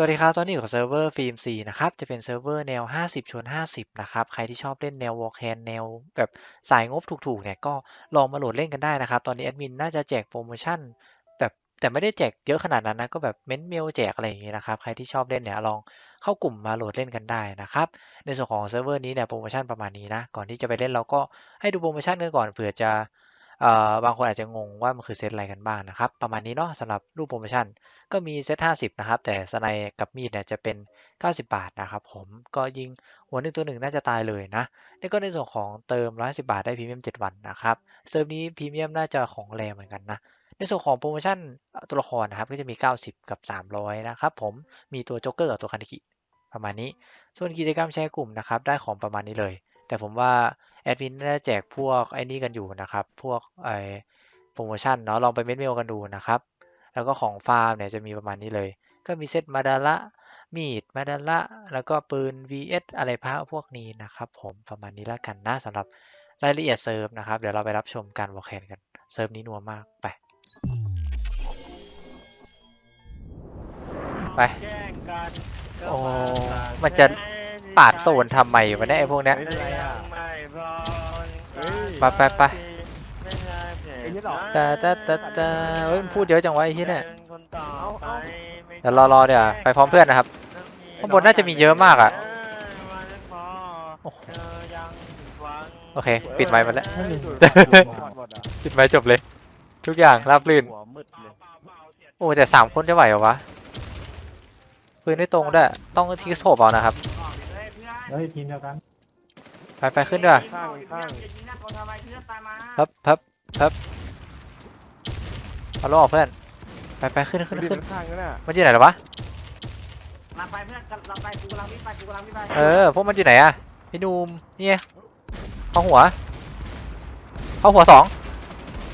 สวัสดีครับ ตอนนี้อยู่กับเซิร์ฟเวอร์ฟิล์ม4นะครับ จะเป็นเซิร์ฟเวอร์แนว 50ชวน50 นะครับ ใครที่ชอบเล่นแนววอลแคนแนวแบบสายงบถูกๆ เนี่ย ก็ลองมาโหลดเล่นกันได้นะครับ ตอนนี้แอดมินน่าจะแจกโปรโมชั่นแบบแต่ไม่ได้แจกเยอะขนาดนั้นนะ ก็แบบเม้นต์เมลแจกอะไรอย่างงี้นะครับ ใครที่ชอบเล่นเนี่ย ลองเข้ากลุ่มมาโหลดเล่นกันได้นะครับ ในส่วนของเซิร์ฟเวอร์นี้เนี่ยโปรโมชั่นประมาณนี้นะ ก่อนที่จะไปเล่นเราก็ให้ดูโปรโมชั่นกันก่อนเผื่อจะ บางคนอาจจะงงว่ามันคือเซตอะไรกันบ้างนะครับ ประมาณนี้เนาะสำหรับรูปโปรโมชั่น ก็มีเซต50 นะครับ แต่สไนกับมีดเนี่ยจะเป็น 90 บาทนะครับผมก็ยิงหัวหนึ่งตัวหนึ่งน่าจะตายเลยนะนี่ก็ในส่วนของเติม 110 บาทได้พรีเมียม 7 วันนะครับเซิร์ฟนี้พรีเมียมน่าจะของแรงเหมือนกันนะในส่วนของโปรโมชั่นตัวละครนะครับก็จะมี 90 กับ 300 นะครับผมมีตัวโจ๊กเกอร์กับตัวคันดิกิประมาณนี้ ส่วนกิจกรรมแชร์กลุ่มนะครับได้ของประมาณนี้เลย แต่ผมว่า แอดมินน่าจะแจกพวกไอ้นี่กันอยู่นะครับ พวกไอโปรโมชั่นเนาะลองไปเม็ดเมลกันดูนะครับ แล้วก็ของฟาร์มเนี่ยจะมีประมาณนี้เลย ก็มีเซตมาดาระมีดมาดาระแล้วก็ปืน vs อะไรพะพวกนี้นะครับ ผมประมาณนี้แล้วกันนะสำหรับรายละเอียดเซิร์ฟนะครับ เดี๋ยวเราไปรับชมการวอลแคนกันเซิร์ฟนี้นัวมากไปไปโอ้มันจะปาดโซนทำไมวะเนี่ยไอ้พวกเนี้ย ไม่เป็นไรอะไม่พอไปไปไปไม่ใช่เพลงไอ้นี่หรอแต่แต่แต่แต่เฮ้ยมันพูดเยอะจังวะไอ้ที่เนี่ยป็คนต่อไปไม่เดี๋ยวรอรอเดี๋ยวไปพร้อมเพื่อนนะครับ ข้างบนน่าจะมีเยอะมากอะ โอ้โหเธอยังหวังโอเค ปิดไมค์หมดแล้วไม่มีดูดหมดอะปิดไมค์จบเลย ทุกอย่างราบรื่นหัวมืดเลยโอ้แต่สามคนจะไหวเหรอวะปืนไม่ตรงด้วย ต้องทิ้งโซบเอานะครับ เฮ้ยทีมเดียวกัน ไปไปขึ้นด้วยข้างข้างพับพับพับเอาลงออกเพื่อน ไปไปขึ้นขึ้นขึ้นข้างนั่นน่ะมันอยู่ไหนหรอวะเราไปเพื่อนเราไปกูกำลังวิ่งไปกูกำลังวิ่งไปเออพวกมันอยู่ไหนอะพี่นูมนี่ไงเข้าหัวเข้าหัวสอง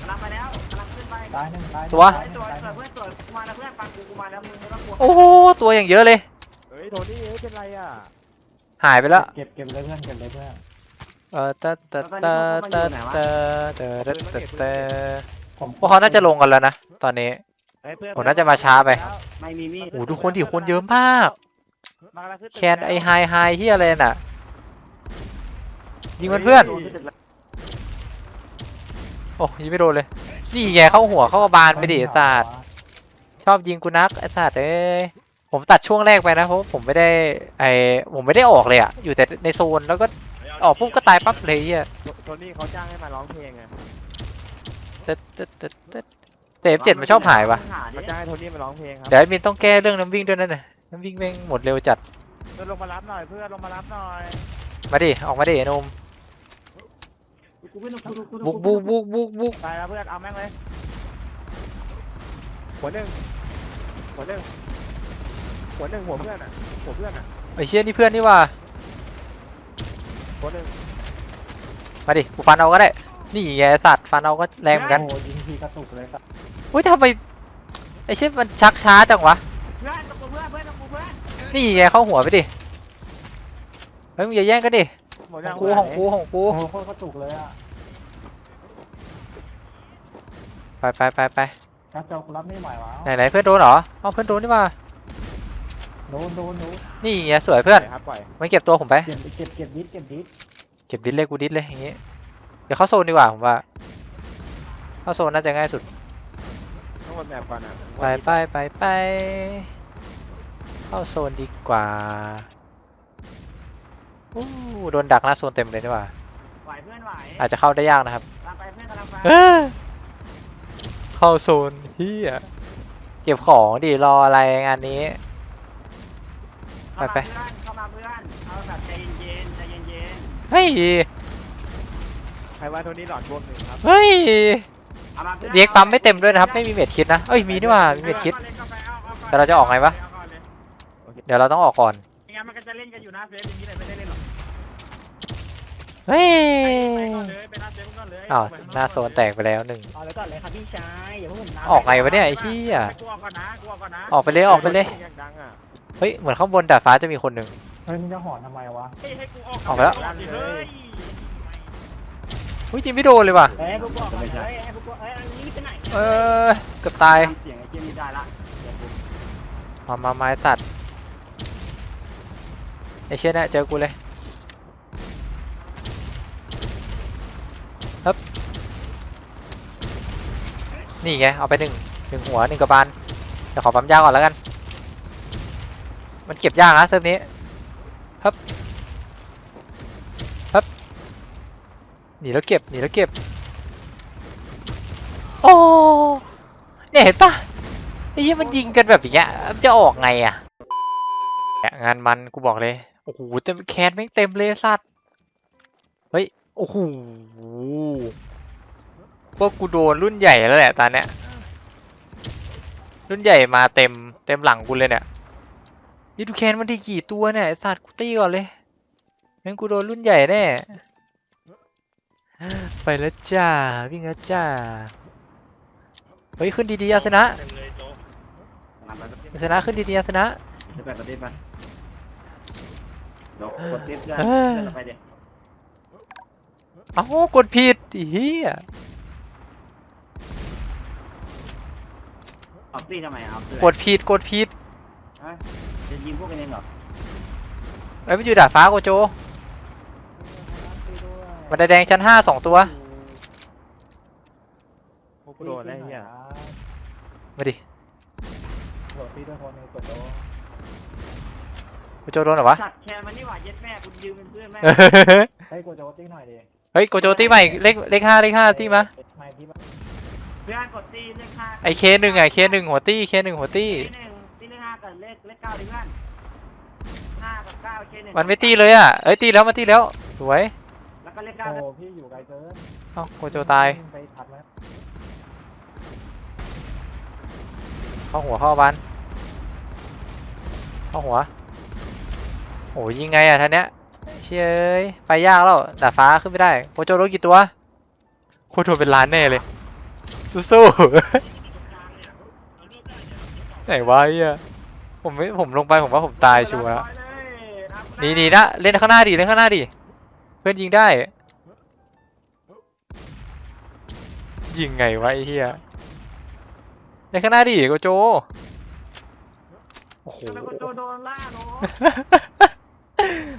กำลังไปแล้วกำลังขึ้นไปตายหนึ่งตายตัวสวยสวยสวยเพื่อนสวยกูมาแล้วเพื่อนฟังกูกูมาแล้วมึงไม่ต้องกลัวโอ้โหตัวอย่างเยอะเลยเฮ้ยโทนี่เฮ้ยเป็นไรอะหายไปแล้วเก็บเก็บเลยเพื่อนเก็บเลยเพื่อน เออตะตะตะตะตะตะตะตะตะผมพวกเขาน่าจะลงกันแล้วนะ ตอนนี้ผมน่าจะมาช้าไป ไม่มีมีดโอ้โหทุกคนดิคนเยอะมาก มากำลังขึ้นตึกแคนไอไฮไฮที่อะไรน่ะ ยิงมันฮ้เพื่อน โอ้ยิงไม่โดนเลยนี่ไงเข้าหัวเข้าบานไปดิไอ้สัตว์ชอบยิงกูนักไอ้สัตว์เอ้ยผมตัดช่วงแรกไปนะเพราะว่าผมไม่ได้ไอผมไม่ได้ออกเลยอะอยู่แต่ในโซนแล้วก็ ออกปุ๊บก็ตายปั๊บเลยอะโทนี่เขาจ้างให้มาร้องเพลงไงแต่แต่แต่แต่แต่ F7 มันชอบหายวะเขาจ้างให้โทนี่มาร้องเพลงครับเดี๋ยวแอดมินต้องแก้เรื่องน้ำวิ่งด้วยนั่นน่ะน้ำวิ่งแม่งหมดเร็วจัดเพื่อนลงมารับหน่อยเพื่อนลงมารับหน่อยมาดิออกมาดิไอ้หนมกูไม่ต้องกูกูบุกบุกบุกบุกบุกตายแล้วเพื่อนเอาแม่งเลยหัวหนึ่งหัวหนึ่งหัวหนึ่งหัวเพื่อนอะหัวเพื่อนอะไอ้เชี่ยนี่เพื่อนนี่ว่ะ หัวหนึ่งมาดิกูฟันเอาก็ได้ นี่ไงไอ้สัตว์ฟันเอาก็แรงเหมือนกันโอ้ยิงทีกระตุกเลยครับอุ้ยทำไมไอ้เชี่ยมันชักช้าจังวะ เพื่อนตะกูเพื่อนเพื่อนตะกูเพื่อนนี่ไงเข้าหัวไปดิ เฮ้ยมึงอย่าแย่งกันดิ หมดขยัองงกูของกูของกู โอ้โหโคตรกระตุกเลยอะไปไปไปไปกระจกรับไม่ไหววะไหนไหนเพื่อนโดนเหรอเอาเพื่อนโดนนี่ว่าโดนโดนโดนนี่ไงสวยเพื่อนครับปล่อยมันเก็บตัวผมไป เก็บเก็บเก็บดิสเก็บดิสเก็บดิสเลยกูดิสเลยอย่างงี้ เดี๋ยวเข้าโซนดีกว่าผมว่าเข้าโซนน่าจะง่ายสุด ต้องกดแบบก่อนนะไปไปไปไปเข้าโซนดีกว่าอู้โดนดักหน้าโซนเต็มเลยนี่หว่า ไหวเพื่อนไหวอาจจะเข้าได้ยากนะครับกำลังไปเพื่อนกำลังไปเอ้อเข้าโซนเฮียเก็บของดิรออะไรงานนี้ เข้าไปมาเพื่อนเข้ามาเพื่อน เอาแบบใจเย็นๆใจเย็นเฮ้ยใครว่าโทนี่หลอดบวมหนึ่งครับเฮ้ยๆเอามาพื่อนเด็กปั๊มไม่เต็มด้วยนะครับ ไม่มีเม็ดคิดนะเอ้ยมีนี่หว่ามีเม็ดคิด แต่เราจะออกไงวะ เดี๋ยวเราต้องออกก่อน ไม่งั้นมันก็จะเล่นกันอยู่หน้าเฟซอย่างนี้เลยไม่ได้เล่นหรอกเฮ้ยไปก่อนเลยไปหน้าเฟซก่อนเลยอ้าวหน้าโซนแตกไปแล้วหนึ่ง เอาเลยก่อนเลยครับพี่ชายอย่าเพิ่งผมน้ำออกไงวะเนี่ยไอ้เหี้ยกลัวก่อนนะกลัวก่อนนะออกไปเลยออกไปเลย สีงดังอะ เฮ้ย เหมือนข้างบนดาดฟ้าจะมีคนหนึ่ง เฮ้ยมึงจะหอนทำไมวะเฮ้ยให้กูออกออกไปแล้วก่นดิเฮ้ยอุ้ยจริงไม่โดนเลยว่ะเฮ้ยให้พวกกูออกก่อนเฮ้ยให้พวกกูเฮ้ยอันนี้ไปไหนนี่ยเออเกือบตายเสียงไอ้เจมี่ได้ละมามาไม้ตัดไอเชี่ยเนี่ยเจอกูเลยฮึบนี่ไง เอาไปหนึ่งหนึ่งหัวหนึ่งกระบาลเดี๋ยวขอปั๊มยาก่อนแล้วกัน มันเก็บยากนะเซิร์ฟนี้ฮึบฮึบหนีแล้วเก็บหนีแล้วเก็บ โอ้เนี่ยเห็นปะไอ้ยี่มันยิงกันแบบอย่างเงี้ยมันจะออกไงอะงานมันกูบอกเลยโอ้โหเต็มแคนแม่งเต็มเลยสัตว์เฮ้ยโอ้โหพวกกูโดนรุ่นใหญ่แล้วแหละตอนเนี้ยรุ่นใหญ่มาเต็มเต็มหลังกูเลยเนี่ย ยี่ดูแคนมันได้กี่ตัวเนี่ยไอ้สัตว์กูตีก่อนเลยแม่งกูโดนรุ่นใหญ่แน่ ไปแล้วจ้า วิ่งแล้วจ้า เฮ้ย ขึ้นดีๆอาสนะเต็มเลยโจ๊กมาไปกดอาสนะขึ้นดีๆอาสนะติ๊บไปกดติ๊บไปเดี๋ยวกดติ๊บเพื่อนเออเพื่อนเราไปเดี๋ยวเอ้ากดผิดอีเหี้ยออกตีทำไมเอาเพื่อนกดผิดกดผิดฮะ จะยิงพวกกันเองเหรอไอ้ยมันอยู่ดาดฟ้าโกโจมันแดงชั้นห้าสองตัวพวกกูโดนแล้วไอ้เหี้ยมาดิโดดตีด้วยคนในกดโดนโกโจโดนเหรอวะ สัตว์แชร์มันนี่หว่าเย็ดแม่คุณยืมเป็นเพื่อนแม่ให้กูโจตีหน่อยดิเฮ้ยโกโจตีใหม่เลขเลขห้าเลขห้าตีมา ไม่ที่บ้านเพื่อนกดตีเลขห้าไอเคหนึ่งไอเคหนึ่งหัวตี้เคหนึ่งหัวตี้ตีหนึ่งตีเล ขห้ากับเลขเลขเก้าดิเพื่อนห้ากับเก้าเคหนึ่งมันไม่ตีเลยอะ เอ้ยตีแล้วมาตีแล้ว สวย แล้วก็เลขเก้าโอ้พี่อยู่ไกลเกินเอ้าโกโจตาย ไปทัดแล้วเข้าหัวเข้าบ้านเข้าหัวโอ้ยยิงไงอะท่านเนี้ยเชยเอ้ยไปยากแล้วดาดฟ้าขึ้นไม่ได้โกโจโดนกี่ตัวโคตรโดนเป็นล้านแน่เลยสู้ๆ ไหนวะไอ้เหี้ย ผมไม่ผมลงไปผมว่าผมตายชัวร์หนีหนีนะ เล่นข้างหน้าดิเล่นข้างหน้าดิเพื่อนยิงได้ ยิงไงวะไอ้เหี้ยเล่นข้างหน้าดิโกโจโอ้โหแล้วก็โดนโดนล่าเนาะ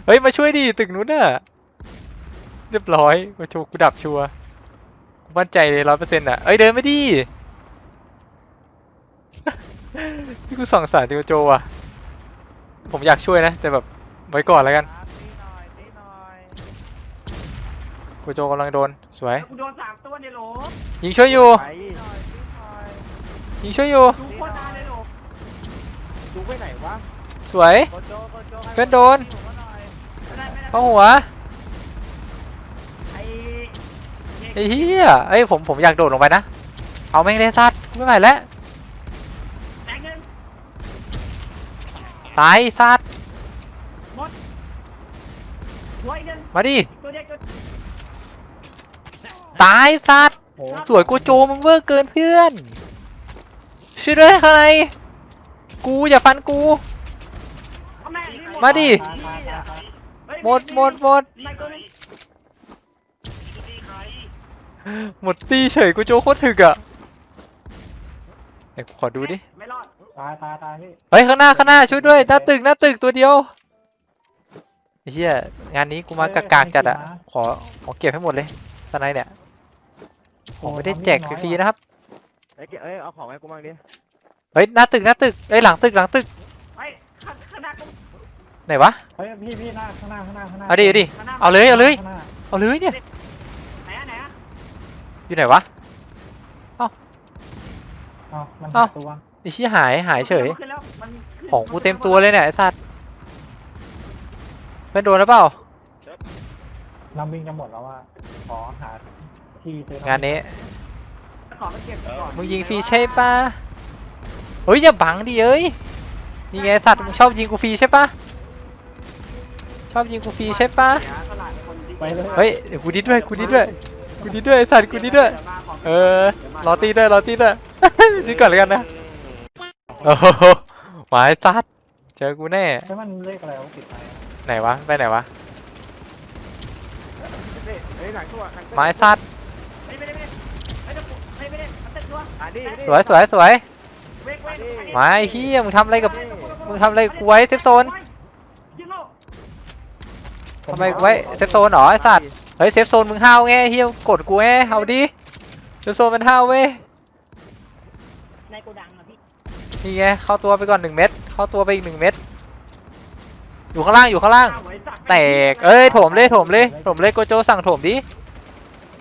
เฮ้ยมาช่วยดิตึกนู้นน่ะเรียบร้อยโกโจกูดับชัวร์กูมั่นใจเลยร้อยเปอร์เซ็นต์อะเอ้ยเดินไม่ดี พี่กูส่องสารโกโจอะ ผมอยากช่วยนะ แต่แบบไว้ก่อนแล้วกันตีหน่อยตีหน่อยโกโจกำลังโดน สวย กูโดนสามตัวในโหลยิงช่วยอยู่ ไปตีหน่อยตีหน่อยยิงช่วยอยู่ ดูโคตรนานในโหลดูไปไหนวะสวย โกโจโกโจให้เพื่อนโดนผมหน่อยไม่ได้ไม่ได้เข้าหัว ไอ้ไอ้เหี้ยเอ้ยผมผมอยากโดดลงไปนะ เอาแม่งเลยสัตว์ไม่ไหวแล้ว แตงเงิน ตายสัตว์หัวอีกเงินมาดิตัวเดียวตัวตายสัตว์โอ้สวยโกโจมึงเวอร์เกินเพื่อนช่วยด้วยข้างในกูอย่าฟันกูเอาแม่งนี่มาดิตายตายตายตายเฮ้ยหมดหมดหมดในตัวนึงหมดตีเฉยโกโจโคตรถึกอะเดี๋ยวขอดูดิไม่รอด ตายตายตายพี่เฮ้ยข้างหน้าข้างหน้าช่วยด้วยหน้าตึกหน้าตึกตัวเดียวไอ้เหี้ยงานนี้กูมากากากๆจัดอะขอขอเก็บให้หมดเลยสไนด์เนี่ยผมไม่ได้แจกฟรีๆนะครับเอ้ยเอ้ยเอาของให้กูบ้างดิเฮ้ยหน้าตึกหน้าตึกเอ้ยหลังตึกหลังตึกเฮ้ยข้างข้างหน้ากูไหนวะเฮ้ยพี่พี่หน้าข้างหน้าข้างหน้าข้างหน้าเอาดิเอาดิข้างหน้าเอาเลยเอาเลยข้างหน้าเอาเลยเนี่ยไหนอะไหนอะอยู่ไหนวะ เอามันเอ้าหายตัว ไอ้ชี้ยหายหายเฉย มันขึ้นแล้วมันขึ้นของกูเต็มตัวเลยเนี่ยไอ้สัตว์เพื่อนโดนแล้วเปล่า น้ำวิ่งจะหมดแล้วว่าขอหาที่ซื้อำงานนี้ ของมันเก็บก่อนมึงยิงฟรีใช่ปะเฮ้ยอย่าบังดิเอ้ยนี่ไงสัตว์มึงชอบยิงกูฟรีใช่ปะชอบยิงกูฟรีใช่ปะเสียสละคนที่ไปเลยเฮ้ยเดี๋ยวกูดิดด้วยกูดิดด้วยกูดิดด้วยไอ้สัตว์กูดิดด้วยเดี๋ยวมาของเออรอตีด้วยรอตีด้วยดิดก่อนแล้วกันนะ โอ้โหหมายสัตว์เจอกูแน่ ใช่มันเลขอะไรวะติดไปไหนวะ ไปไหนวะเฮ้ยหลังตัวหลังตัวหมายสัตว์ไม่ไม่ได้ไม่ได้ไม่ได้ไม่ไม่ได้มันเต็มตัวอะดิดิสวยสวยสวยเว้ยเว้ยหมายเฮียมึงทำอะไรกับ มึงทำอะไรกูไว้เซฟโซนยิงโลทำไมไว้เซฟโซนเหรอไอสัตว์ เฮ้ยเซฟโซนมึงห้าวไงเฮียกดกูไงเอาดิ เซฟโซนมันห้าวเว้ย ในโกดังอะพี่ นี่ไงเข้าตัวไปก่อนหนึ่งเม็ดเข้าตัวไปอีกหนึ่งเม็ดอยู่ข้างล่างอยู่ข้างล่าง แตกเอ้ยโถมเลยโถมเลยโถมเลยโกโจสั่งโถมดิ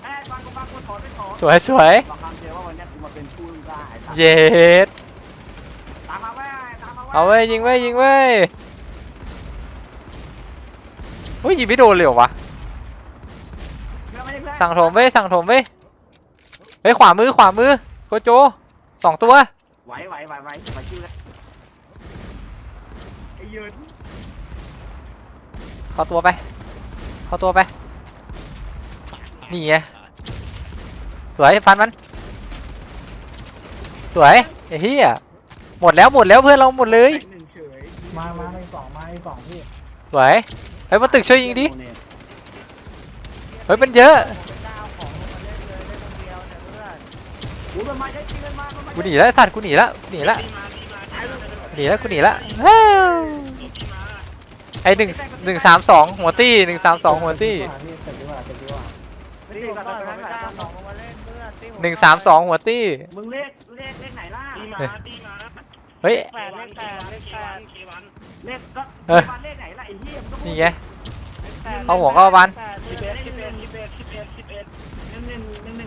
เอ้ยบางคนบางคนถอนไปถอนสวยสวยบอกคำเดียวว่าวันเนี้ยกูมาเป็นผู้ได้ไอ้สัตว์เย็ดตามมาเว้ยตามมาเว้ยเอาเว้ยยิงเว้ยยิงเว้ยเฮ้ยยิงไม่โดนเลยเหรอวะเพื่อนไม่ได้เพื่อนสั่งโถมเว้ยสั่งโถมเว้ยเฮ้ยขวามือขวามือโกโจสองตัว ไหวไหวไหวไหวไหวชิวเลยไอ้ยืนเข้าตัวไป เข้าตัวไป นี่ไง สวยฟันมัน สวยไอ้เหี้ยหมดแล้วหมดแล้วเพื่อนเราหมดเลยหนึ่งเฉยมามาในสองมาในสองพี่สวยเฮ้ยมาตึกช่วยยิงดิ เฮ้ยมันเยอะ กูมันมาใช้ชีวิตมามันมากูหนีแล้วไอ้สัตว์กูหนีแล้วหนีแล้วหนีแล้วกูหนีแล้วว้าวไอหนึ่งหนึ่งสามสองหัวตี้หนึ่งสามสองหัวตี้พี่เสร็จดีกว่าเสร็จดีกว่าตีผมก่อนผมไม่กล้าของลงมาเล่นเพื่อนตีผมหนึ่งสามสองหัวตี้ มึงเลขเลขเลขไหนล่ะเฮ้ยแปดเลขแปดเลขแปดเลขก็เอ้ยวันเลขไหนล่ะไอ้เหี้ยมึงก็พูดนี่ไงแปดเอาหัวเข้าวันแปดสิบเลเอ็ขดสิบเอ็ดสิบเอ็ดสิบเอ็ด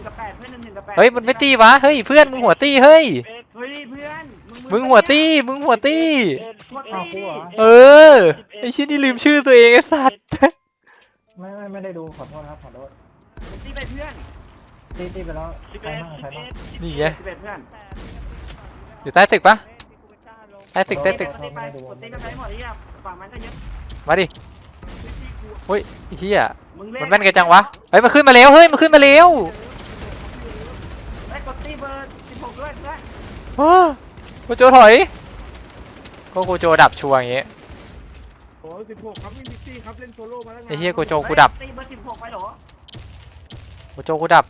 กับแปดเพื่อนหนึ่งหนึ่งกับแปดเฮ้ยมันไม่ตีวะเฮ้ยเพื่อนมึงหัวตี้เฮ้ยเฮ้ยเพื่อนมึงหัวตี้มึงหัวตี้หัวอ้าวกูตี้เหรอเออไอชิ้นนี่ลืมชื่อตัวเองไอสัตว์ไม่ไม่ไม่ได้ดูขอโทษครับขอโทษตีไปเพื่อนตีตีไปแล้วใครบ้างใครบ้างนี่ไงสิบเอ็ดเพื่อนอยู่ใต้ตึกปะเล่นที่กูไม่กล้าลงใต้ตึกใต้ตึกตีไปกดตีก็ใช้หมดที่ฝั่งมันก็เยอะมาดิเฮ้ยไอ้เหี้ยมึงเลขมันแม่นกันจังวะเฮ้ยมันขึ้นมาแล้วเฮ้ยมันขึ้นมาแล้ว ไอ้กดตีเบอร์สิบหกด้วยเพื่อน โอ้โกโจถอยก็โกโจดับชัวร์อย่างงี้ โอ้สิบหกครับมีมิกซี่ครับเล่นโซโล่มาแล้วไอ้เหี้ยโกโจกูดับ ตีเบอร์สิบหกไปเหรอโกโจกูดับ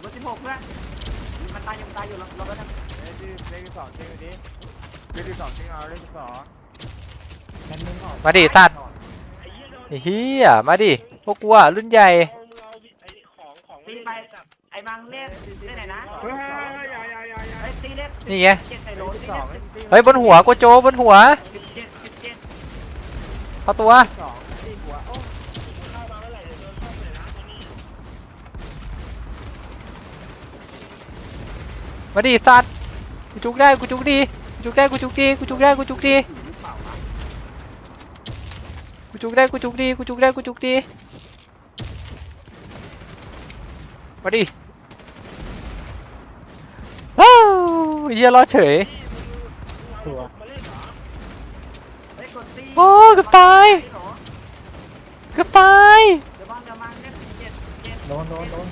เบอร์สิบหกเพื่อนมันตายยังตายอยู่เราเราก็ทำเลขที่เลขที่สองจริงดิเลขที่สองจริงเอาเลขที่สองแมันมึงออกมาดิสัตว์ไอ้เหี้ยมาดิพวกกูอะรุ่นใหญ่ ตีไปไอ้บางเลขเลขไหนนะเฮ้ยอย่าอย่าอย่าอย่าไอ้ตีเลขนี่ไง เจ็ดใส่โหลเลขตีที่สเลองขเฮ้ยบนหัวโกโจบนหัวสิบเจ็ดสิบเจ็ดเข้าตัว สองตีหัวโอ้มาดิสัตว์กูจุกได้กูจุกดีกูจุกได้กูจุกดีกูจุกได้กูจุกดีกูจุกได้กูจุกดีกูจุกได้กูจุกดีมาดิว้าว เฮียรอดเฉยตัวไอ้กดตีโอ้เกือบตายเกือบตายเดี๋ยวบางเดี๋ยวบางเลขสิบเจ็ดสิบเจ็ดโดนโดนโดน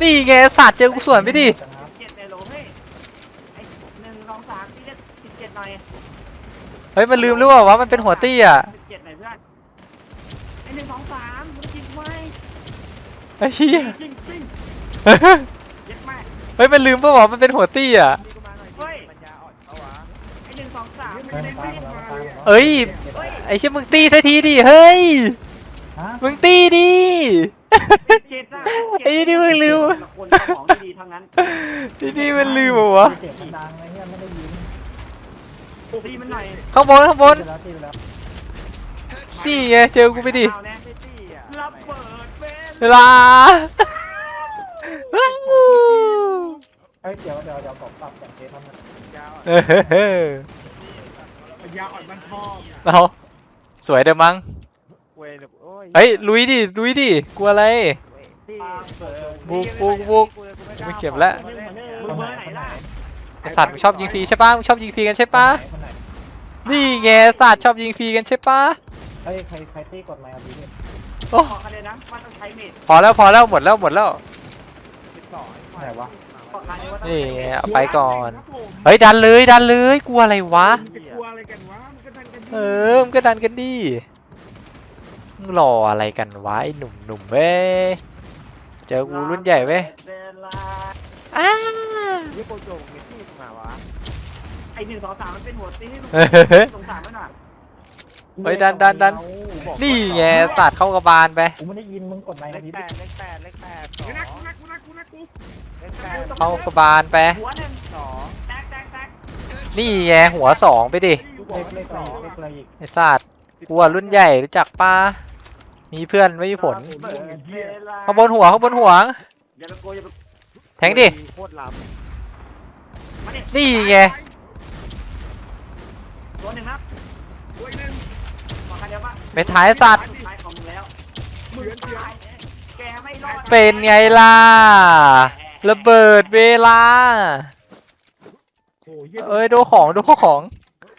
นี่ไงสัตว์เจอกูสวนไปดิครับเจ็ดในโหลเฮ้ยไอ้หนึ่งสองสามตีเลขสิบเจ็ดหน่อยเฮ้ยมันลืมหรือเปล่าวะมันเป็นหัวตี้อะสิบเจ็ดหน่อยเพื่อนไอ้หนึ่งสองสามมึงจริงไว้ไอ้เหี้ยจริงจริง เย็ดแม่เฮ้ยมันลืมปะวะมันเป็นหัวตี้อะนี่ก็มาหน่อยเฮ้ยปัญญาอ่อนเอาวะไอ้หนึ่งสองสามไม่ไม่ได้ได้ตายไม่หมดได้แล้วตายหมดแล้วเอ้ยเฮ้ยไอ้เชี่ยมึงตีสักทีดิเฮ้ยฮะมึงตีดิ เจ็ดอะไอ้นี่มึงลืมคนสมองดีๆทั้งนั้นที่นี่มันลืมเหรอวะเสียงมันดังไอ้เหี้ยไม่ได้ยินตีมันหน่อยข้างบนข้างบนตีไปแล้วตีไปแล้วนี่ไงเจอกูไปดิ เอาแน่ไม่ตี้อะระเบิดเป็นเวลาว้าว เฮ้ยเดี๋ยวเดี๋ยวเดี๋ยวผมปรับแต่งเทสทำไมปัญญาอ่อนเออปัญญาอ่อนมันทองเราสวยเด้อมั้งเว้ยโอ้ยเฮ้ยลุยดิลุยดิกลัวอะไรตี้บุกบุกบุกไม่เก็บแล้วมึงเบอร์ไหนล่ะไอสัตว์มึงชอบยิงฟรีใช่ปะมึงชอบยิงฟรีกันใช่ปะคนไหนนี่ไงสัตว์ชอบยิงฟรีกันใช่ปะเฮ้ยใครใครตีกดไมค์เอาดีดิโอ้ขอคะแนนนะว่าต้องใช้เมดพอแล้วพอแล้วหมดแล้วหมดแล้วสิบสอง ไหนวะขอคะแนนว่าต้องนี่ใช้เมดเอาไปก่อน เฮ้ยดันเลยดันเลยกลัวอะไรวะ จะกลัวอะไรกันวะมันก็ทันกันเออมึงก็ดันกันดิมึงรออะไรกันวะไอ้หนุ่มหนุ่มเว้ยเจอกูรุ่นใหญ่เว้ยเวลาอ้ายี่โกโจมีที่มาวะไอหนึ่งสองสามมันเป็นหัวตีให้ลูกเฮ้ยสงสารมันหน่อย เฮ้ยดันดันดัน นี่ไงสัตว์เข้ากระบาลไป กูไม่ได้ยินมึงกดไลค์เลนะขพี่แปดเลขแปดเลขแปดสองเฮ้ยนะกูนะกูนะกูนะกูเลขแปดเข้ากระบาลไป หัวหนึ่งสองแตกแตกแตกนี่ไงหัวสองไปดิเลขเลขอะไรอีกเลขอะไรอีกไอ้สัตว์กูอะรุ่นใหญ่รู้จักป้า มีเพื่อนไม่มีผลเปิดเวลาข้างบนหัวข้างบนหัว อย่าไปโกยอย่าไปแทงดิ โคตรล้มาดินี่ไง ตัวหนึ่งครับตัวหนึ่ง ขอคันเดียวป่ะไปท้ายสัตว์สุดท้ายของมึงแล้วเหมือนเดียวตายแกไม่รอดเป็นไงล่ะระเบิดเวลาโอ้ยเอ้ยดูของดูของ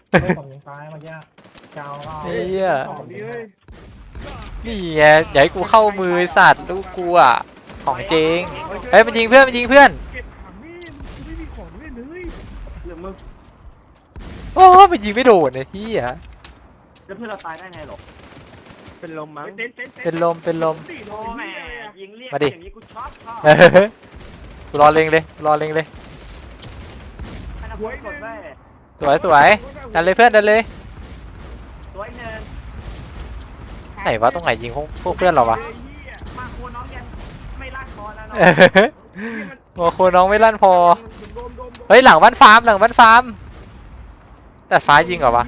เฮ้ยผมยิงซ้ายเมื่อกี้เจ้าเอาเฮียสองนี้เฮ้ยนี่ไงอย่าให้กูเข้ามือไอ้สัตว์ลูกกูอะของจริงเฮ้ยมันยิงเพื่อนมันยิงเพื่อนเก็บถังนี่กูไม่มีของเล่นเลยหรือมึงโอ้มันยิงไม่โดนไอ้เฮีย แล้วเพื่อนเราตายได้ไงหรอเป็นลมมั้ง เต้นเต้นเป็นลมเป็นลม สี่โลโอ้แหม่แม่ยิงเรียกมาดิ อย่างนี้กูชอบชอบเออกูรอเล็งเลยกูรอเล็งเลยให้นักบอลกดไว้สวยสวยดันเลยเพื่อนดันเลย ตัวอีกหนึ่งไหนวะตรงไหนยิงพวกพวกเพื่อนเราวะ มาโคน้องยังไม่ลากคอแล้วเนาะเออโอ้โหน้องไม่ลั่นพอโดมโดมเฮ้ยหลังบ้านฟาร์มหลังบ้านฟาร์ม แต่ฟ้ายิงเหรอวะ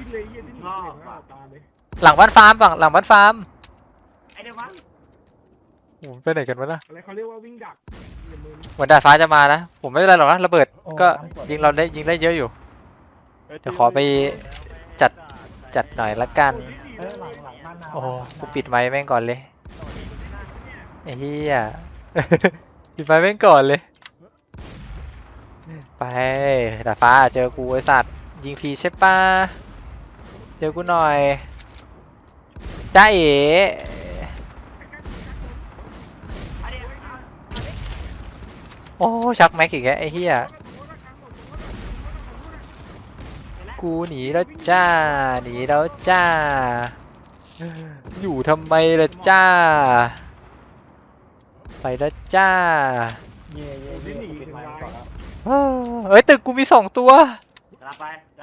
หลังบ้านฟาร์มหลังหลังบ้านฟาร์มไอ้เดี๋ยววะโอ้โหไปไหนกันวะน่ะอะไรเขาเรียกว่าวิ่งดักอย่ามึนเหมือนดาดฟ้าจะมานะ ผมไม่เป็นไรหรอกนะระเบิดก็ยิงเราได้ยิงได้เยอะอยู่ เดี๋ยวขอไป จัด จัดหน่อยละกันเฮ้ยหลังหลังบ้านนาโอ้โหกูปิดไมค์แม่งก่อนเลยไอ้เหี้ย ปิดไมค์แม่งก่อนเลย ไปดาดฟ้าเจอกูไอสัตว์ยิงฟรีใช่ปะเจอกูหน่อย จ้าเอ๋ไอ้เดี๋ยวเอาเอาดิโอ้ชักแม็กอีกแล้วไอ้เหี้ยกูหนีแล้วจ้า หนีแล้วจ้า อยู่ทำไมล่ะจ้า ไปแล้วจ้าเย่เย่เย่กูปิดไมค์ก่อนแล้วเอ้ยตึกกูมีสองตัวรับไปใจ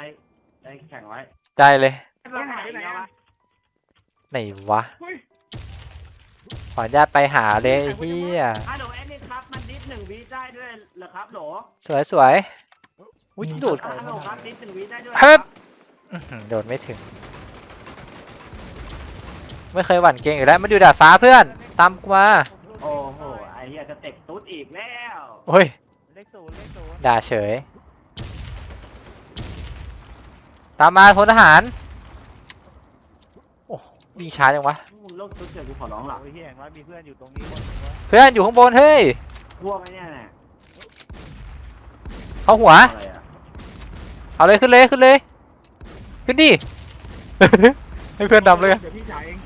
ใจแข็งไว้ได้เลยแล้วหายไปไหนอะ ไหนวะเฮ้ยขออนุญาตไปหาเลยไอ้เฮียฮัลโหลแอดมินครับ มันดิสหนึ่งวิได้ด้วยเหรอครับโหลสวยสวยอุ้ยโดดฮัลโหลครับดิสหนึ่งวิได้ด้วยเฮ้ยอื้อหือโดดไม่ถึง ไม่เคยหวั่นเกรงอยู่แล้วมันอยู่ดาดฟ้าเพื่อน ตามกูมาโอ้โหไอ้เหี้ยจะเตะตุ๊ดอีกแล้วโอ้ยำเลขศูนย์เลขศูนย์ด่าเฉย ตามมาพลทหาร โอ้วิ่งช้าจังวะมึงโลกตุ๊ดเกิดกูขอร้องหลับโอ้ยเฮียอย่างน้อยมีเพื่อนอยู่ตรงนี้คนหนึงวะเพื่อนอยู่ข้างบนเฮ้ยพวกไอ้เนี่ยน่ะเอาหัว อะไรอะเอาเลยขึ้นเลยขึ้นเลย ขึ้นดิ ให้เพื่อนดำเลยเดี๋ยวพี่จ่ายเอง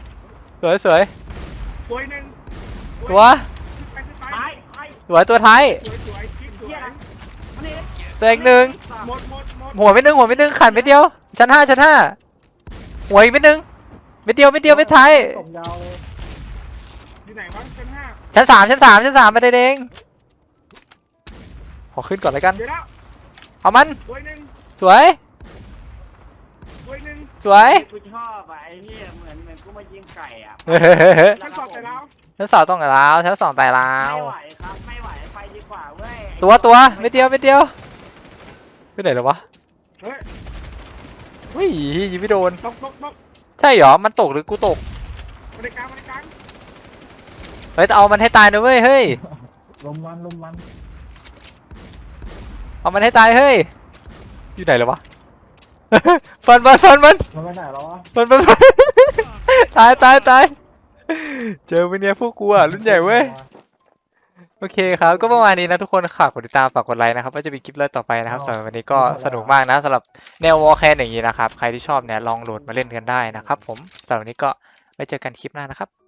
สวยสวยตัวหนึ่งตัวไปไปไปไปสวยตัวท้ายสวยสวยคลิปสวเหี้ยยนะมานี่ตัวอีกหนึ่งหมดหมดหมดหัวไม่นึงหัวไม่นึงขันไม่เดียว ชั้นห้าชั้นห้าหัวอีกไม่นึง ไม่เดียวไม่เดียวไม่ท้ายส่งยาวเลยอยู่ไหนวะชั้นห้าชั้นสามชั้นสามชั้นสามไปได้เองขอขึ้นก่อนเลยกัน เดี๋ยวแล้วเอามัน ตัวหนึ่งสวย ตัวหนึ่งสวยกูชอบอะไอ้เหี้ยเหมือนเหมือนกูมายิงไก่อะชั้นสองแต่แล้วชั้นสองต้องกับเราชั้นสองไต่เราไม่ไหวครับไม่ไหวไปดีกว่าเว้ยตัวตัวไม่เดียวไม่เดียวไปไหนแล้ววะเฮ้ยเฮ้ยยิงไม่โดนตกตกตก ใช่เหรอ มันตกหรือกูตกบริการบริการเฮ้ยแต่เอามันให้ตายนะเว้ยเฮ้ยลุมมันลุมมันเอามันให้ตายเฮ้ย อยู่ไหนแล้ววะ ฟันมันฟันมันมันไปไหนแล้ววะฟันมันฟันตายตายตายเจอวันนี้พวกกูอะรุ่นใหญ่เว้ย โอเคครับ ก็ประมาณนี้นะทุกคนฝากกดติดตามฝากกดไลค์นะครับว่าจะมีคลิปเล่ต่อไปนะครับสำหรับวันนี้ก็สนุกมากนะสำหรับแนววอลแคนอย่างนี้นะครับ ใครที่ชอบเนี่ยลองโหลดมาเล่นกันได้นะครับ ผมสำหรับวันนี้ก็ไว้เจอกันคลิปหน้านะครับ